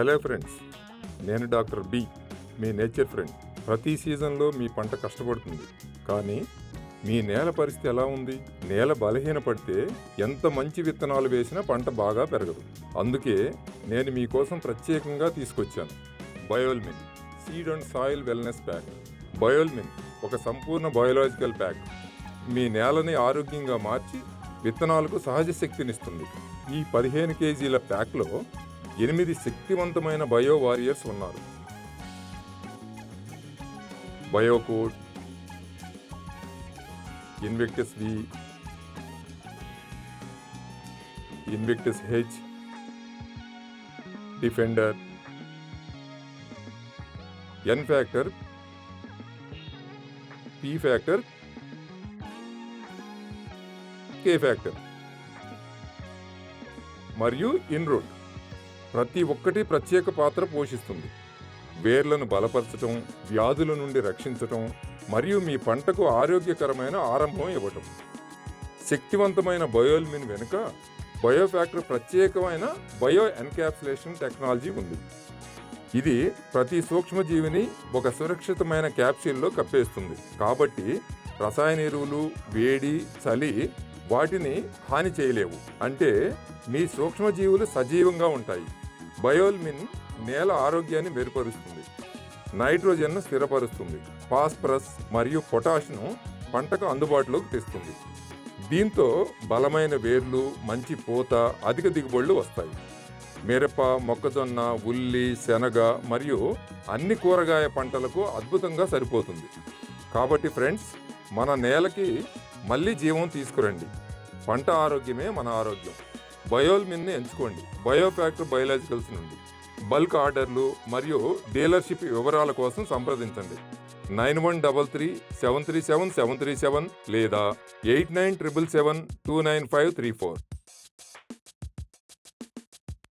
Hello friends నేను doctor B మీ nature friend. ప్రతి సీజన్లో మీ పంట కష్టపడుతుంది. కానీ మీ నేల పరిస్థితి ఎలా ఉంది? నేల బలహీనపడితే ఎంత మంచి విత్తనాలు వేసినా పంట బాగా పెరగదు. అందుకే నేను మీకోసం ప్రత్యేకంగా తీసుకొచ్చాను. Biolmin seed and soil wellness pack. Biolmin ఒక సంపూర్ణ బయోలాజికల్ ప్యాక్. మీ నేలని ఆరోగ్యంగా మార్చి విత్తనాలకు సహజ శక్తినిస్తుంది. ఈ పదిహేను కేజీల ప్యాక్లో ఎనిమిది శక్తివంతమైన బయో వారియర్స్ ఉన్నారు. Biocode Invictus V Invictus H Defender N factor P factor K factor. మరియు ఇన్రోడ్ ప్రతి ఒక్కటి ప్రత్యేక పాత్ర పోషిస్తుంది. వేర్లను బలపరచటం వ్యాధుల నుండి రక్షించటం మరియు మీ పంటకు ఆరోగ్యకరమైన ఆరంభం ఇవ్వటం. శక్తివంతమైన బయోల్మిన్ వెనుక బయోఫ్యాక్టర్ ప్రత్యేకమైన బయో ఎన్క్యాప్సులేషన్ టెక్నాలజీ ఉంది. ఇది ప్రతి సూక్ష్మజీవిని ఒక సురక్షితమైన క్యాప్సూల్లో కప్పేస్తుంది. కాబట్టి రసాయన ఎరువులు వేడి చలి వాటిని హాని చేయలేవు. అంటే మీ సూక్ష్మజీవులు సజీవంగా ఉంటాయి. బయోల్మిన్ నేల ఆరోగ్యాన్ని మెరుగుపరుస్తుంది. నైట్రోజన్ను స్థిరపరుస్తుంది. ఫాస్ఫరస్ మరియు పొటాష్ను పంటకు అందుబాటులోకి తెస్తుంది. దీంతో బలమైన వేర్లు మంచి పూత అధిక దిగుబడులు వస్తాయి. మిరప మొక్కజొన్న ఉల్లి శనగ మరియు అన్ని కూరగాయ పంటలకు అద్భుతంగా సరిపోతుంది. కాబట్టి ఫ్రెండ్స్ మన నేలకి మళ్ళీ జీవం తీసుకురండి. పంట ఆరోగ్యమే మన ఆరోగ్యం. బయోల్మిన్ని ఎంచుకోండి. బయోఫ్యాక్టర్ బయోలాజికల్స్ నుండి. బల్క్ ఆర్డర్లు మరియు డీలర్షిప్ వివరాల కోసం సంప్రదించండి. Nine one double three seven three seven seven three seven లేదా eight nine triple seven two nine five three four.